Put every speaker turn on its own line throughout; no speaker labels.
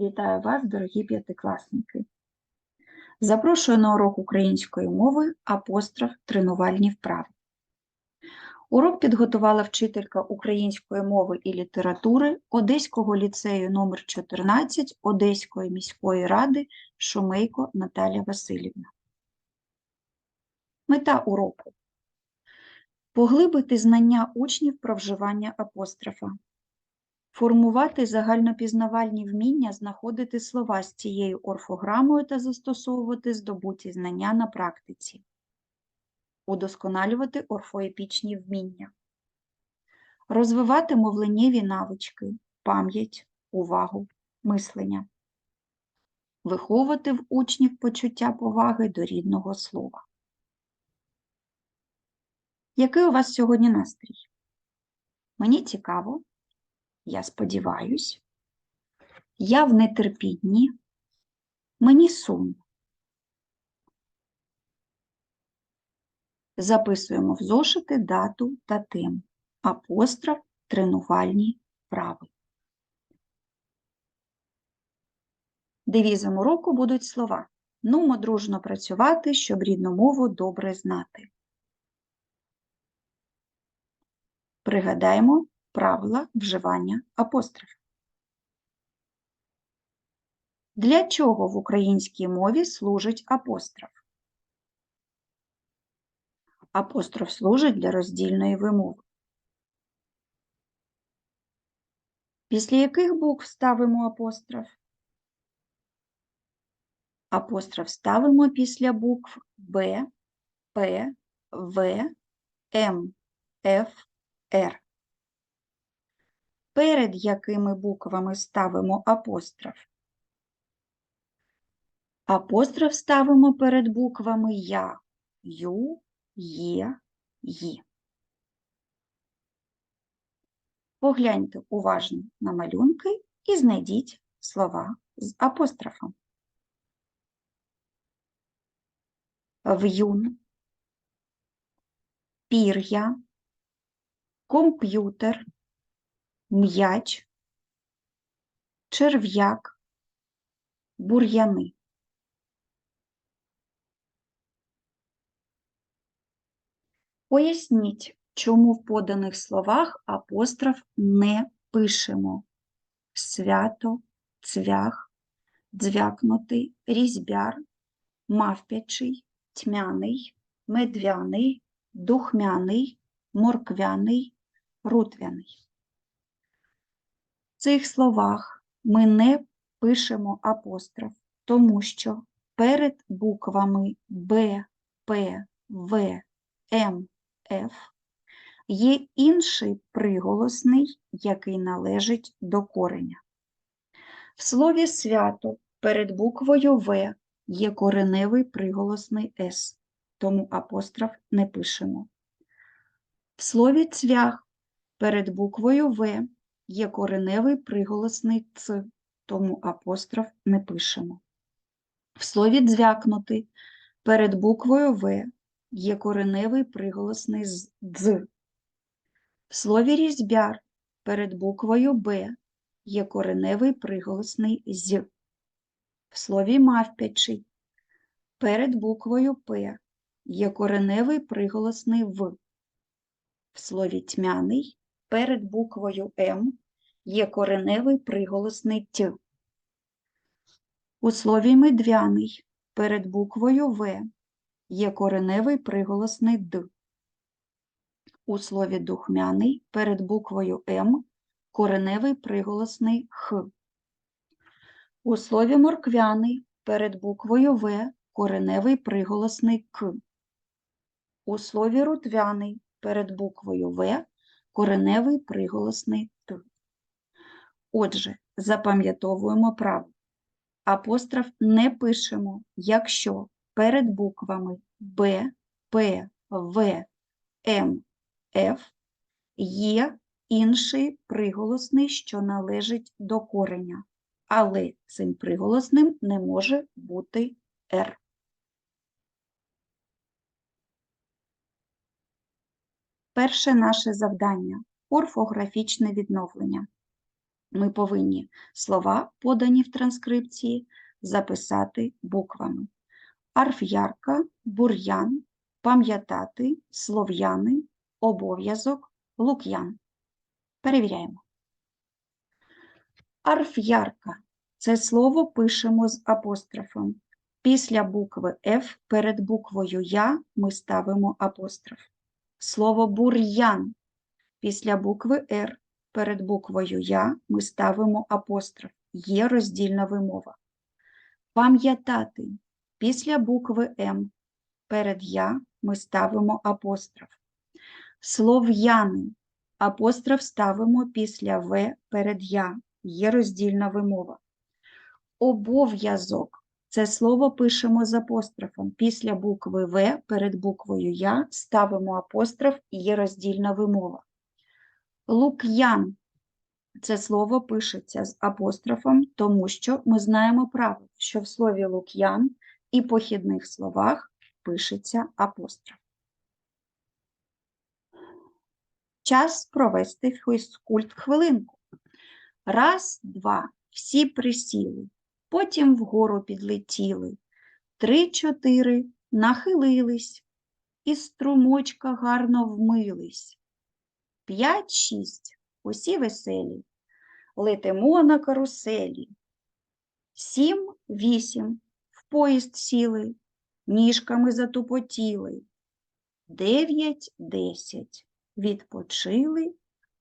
Вітаю вас, дорогі п'ятикласники. Запрошую на урок української мови апостроф тренувальні вправи. Урок підготувала вчителька української мови і літератури Одеського ліцею номер 14 Одеської міської ради Шумейко Наталя Васильівна. Мета уроку поглибити знання учнів про вживання апострофа. Формувати загальнопізнавальні вміння знаходити слова з цією орфограмою та застосовувати здобуті знання на практиці. Удосконалювати орфоепічні вміння. Розвивати мовленнєві навички, пам'ять, увагу, мислення. Виховувати в учнів почуття поваги до рідного слова. Який у вас сьогодні настрій? Мені цікаво. Я сподіваюсь, я в нетерпінні, мені сумно. Записуємо в зошити дату та тему, апостроф, тренувальні вправи. Девізом уроку будуть слова. Нумо дружно працювати, щоб рідну мову добре знати. Пригадаємо правила вживання апострофів. Для чого в українській мові служить апостроф? Апостроф служить для роздільної вимови. Після яких букв ставимо апостроф? Апостроф ставимо після букв Б, П, В, М, Ф, Р перед якими буквами ставимо апостроф. Апостроф ставимо перед буквами Я, Ю, Є, Ї. Погляньте уважно на малюнки і знайдіть слова з апострофом. В'юн, пір'я, комп'ютер, м'яч, черв'як, бур'яни. Поясніть, чому в поданих словах апостроф не пишемо. Свято, цвях, дзвякнутий, різьбяр, мавпячий, тьмяний, медвяний, духмяний, морквяний, рутвяний цих словах ми не пишемо апостроф, тому що перед буквами Б, П, В, М, Ф є інший приголосний, який належить до кореня. В слові свято перед буквою В є кореневий приголосний С, тому апостроф не пишемо. В слові цвях перед буквою В є кореневий приголосний ц, тому апостроф не пишемо. В слові дзвякнути перед буквою В є кореневий приголосний дз. В слові різьбяр перед буквою Б є кореневий приголосний з. В слові мавпячий перед буквою П є кореневий приголосний В. В слові тьмяний перед буквою М є кореневий приголосний Т. У слові медвяний перед буквою В є кореневий приголосний Д. У слові духмяний перед буквою М кореневий приголосний Х. У слові морквяний перед буквою В кореневий приголосний К. У слові рутвяний перед буквою В кореневий приголосний Т. Отже, запам'ятовуємо право. Апостроф не пишемо, якщо перед буквами Б, П, В, М, Ф є інший приголосний, що належить до кореня, але цим приголосним не може бути Р. Перше наше завдання орфографічне відновлення. Ми повинні слова, подані в транскрипції, записати буквами. Арф'ярка, бур'ян, пам'ятати, слов'яни, обов'язок, лук'ян. Перевіряємо. Арф'ярка це слово пишемо з апострофом. Після букви F перед буквою Я ми ставимо апостроф. Слово бур'ян. Після букви Р перед буквою Я ми ставимо апостроф. Є роздільна вимова. Пам'ятати. Після букви М перед Я ми ставимо апостроф. Слов'яни. Апостроф ставимо після В перед Я. Є роздільна вимова. Обов'язок. Це слово пишемо з апострофом. Після букви В перед буквою Я ставимо апостроф і є роздільна вимова. Лук'ян. Це слово пишеться з апострофом, тому що ми знаємо правило, що в слові лук'ян і похідних словах пишеться апостроф. Час провести фізкульт хвилинку. Раз, два, всі присіли, потім вгору підлетіли. Три, чотири, нахилились, і струмочка гарно вмились. П'ять, шість, усі веселі, летимо на каруселі. Сім, вісім, в поїзд сіли, ніжками затупотіли. Дев'ять, десять, відпочили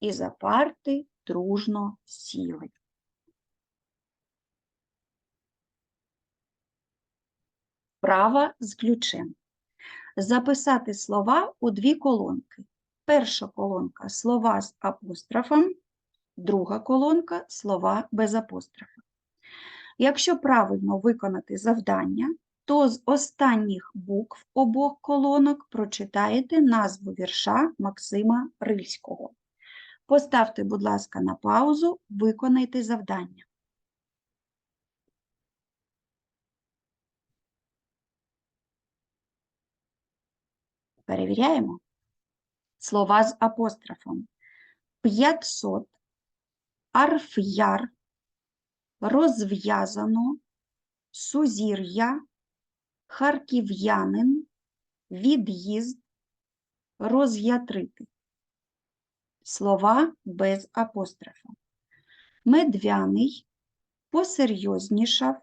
і за парти дружно сіли. Права з ключем. Записати слова у дві колонки. Перша колонка слова з апострофом, друга колонка слова без апострофа. Якщо правильно виконати завдання, то з останніх букв обох колонок прочитаєте назву вірша Максима Рильського. Поставте, будь ласка, на паузу, виконайте завдання. Перевіряємо. Слова з апострофом. 500, арф'яр, розв'язано, сузір'я, харків'янин, від'їзд, роз'ятрити. Слова без апострофа. Медвяний, посерйознішав,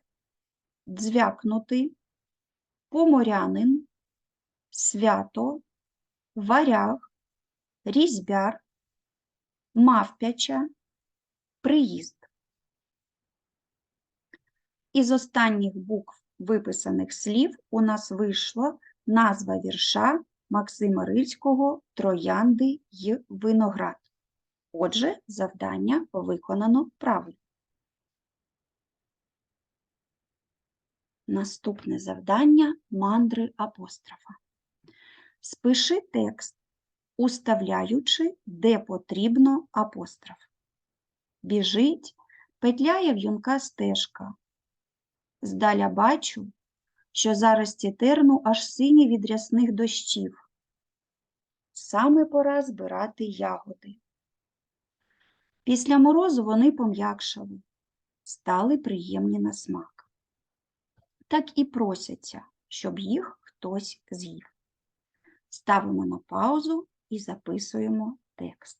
дзвякнутий, поморянин, свято, варяг, різьбяр, мавпяча, приїзд. Із останніх букв виписаних слів у нас вийшло назва вірша Максима Рильського Троянди й виноград. Отже, завдання виконано правильно. Наступне завдання мандри апострофа. Спиши текст, уставляючи, де потрібно апостроф. Біжить, петляє в'юнка стежка. Здаля бачу, що зарості терну аж сині від рясних дощів. Саме пора збирати ягоди. Після морозу вони пом'якшали, стали приємні на смак. Так і просяться, щоб їх хтось з'їв. Ставимо на паузу і записуємо текст.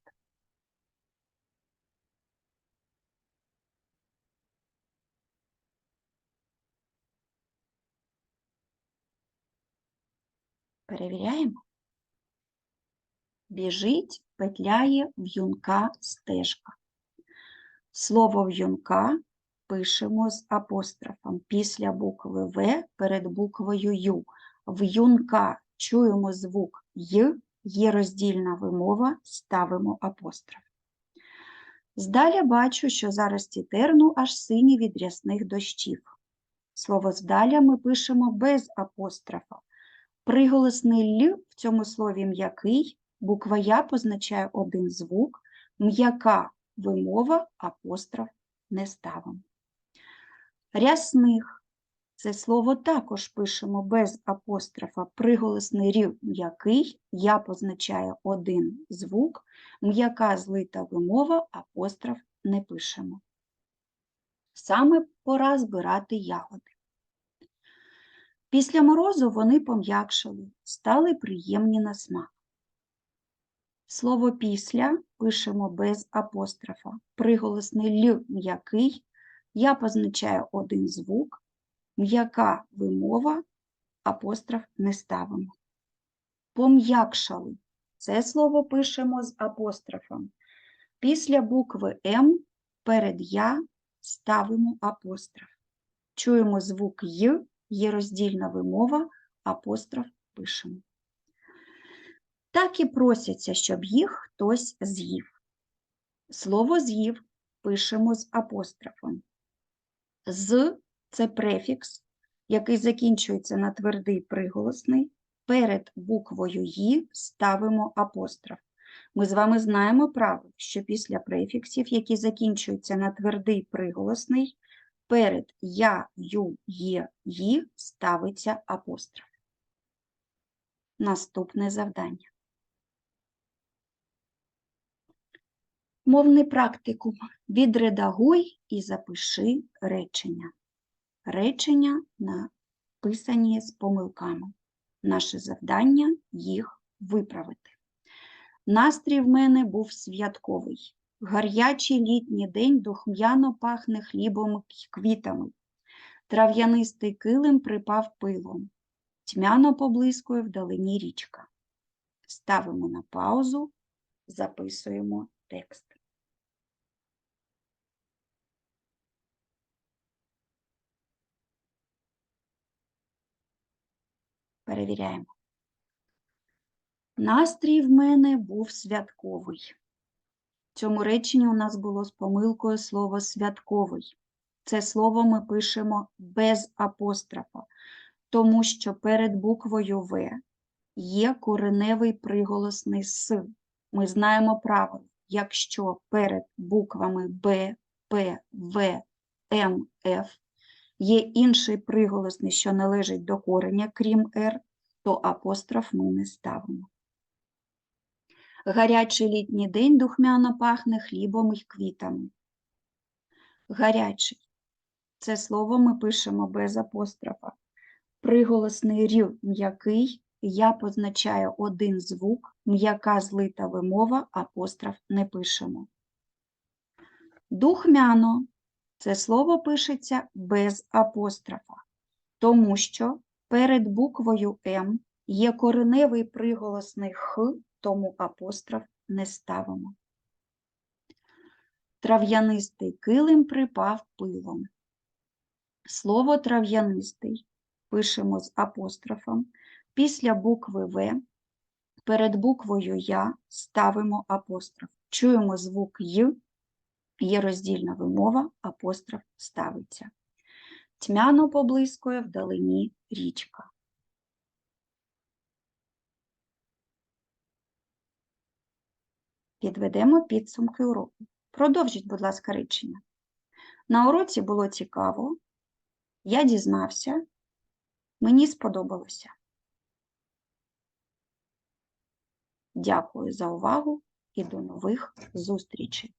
Перевіряємо. Біжить, петляє в'юнка стежка. Слово в'юнка пишемо з апострофом після букви В перед буквою Ю. В'юнка чуємо звук Й, є роздільна вимова, ставимо апостроф. Здаля бачу, що зарості терну аж сині від рясних дощів. Слово здаля ми пишемо без апострофа. Приголосний Л в цьому слові м'який, буква Я позначає один звук, м'яка вимова, апостроф не ставимо. Рясних це слово також пишемо без апострофа. Приголосний рів м'який, я позначає один звук, м'яка злита вимова, апостроф не пишемо. Саме пора збирати ягоди. Після морозу вони пом'якшали, стали приємні на смак. Слово після пишемо без апострофа. Приголосний л м'який. Я позначаю один звук. М'яка вимова, апостроф не ставимо. Пом'якшали. Це слово пишемо з апострофом. Після букви М перед я ставимо апостроф. Чуємо звук Й, є роздільна вимова, апостроф пишемо. Так і просяться, щоб їх хтось з'їв. Слово з'їв пишемо з апострофом. З це префікс, який закінчується на твердий приголосний. Перед буквою «ї» ставимо апостроф. Ми з вами знаємо правило, що після префіксів, які закінчуються на твердий приголосний, перед я, ю, є, ї ставиться апостроф. Наступне завдання. Мовний практикум. Відредагуй і запиши речення. Речення написані з помилками. Наше завдання їх виправити. Настрій в мене був святковий. Гарячий літній день духм'яно пахне хлібом й квітами. Трав'янистий килим припав пилом. Тьмяно поблискує вдалині річка. Ставимо на паузу, записуємо текст. Перевіряємо. Настрій в мене був святковий. В цьому реченні у нас було з помилкою слово святковий. Це слово ми пишемо без апострофа, тому що перед буквою В є кореневий приголосний С. Ми знаємо правило, якщо перед буквами Б, П, В, М, Ф є інший приголосний, що належить до кореня, крім Р, то апостроф ми не ставимо. Гарячий літній день духмяно пахне хлібом і квітами. Гарячий. Це слово ми пишемо без апострофа. Приголосний рів м'який, я позначаю один звук, м'яка злита вимова, апостроф не пишемо. Духмяно. Це слово пишеться без апострофа, тому що перед буквою М є кореневий приголосний Х, тому апостроф не ставимо. Трав'янистий килим припав пилом. Слово трав'янистий пишемо з апострофом. Після букви В перед буквою Я ставимо апостроф. Чуємо звук Й, є роздільна вимова, апостроф ставиться. Тьмяно поблискує вдалині річка. Підведемо підсумки уроку. Продовжіть, будь ласка, речення. На уроці було цікаво, я дізнався, мені сподобалося. Дякую за увагу і до нових зустрічей!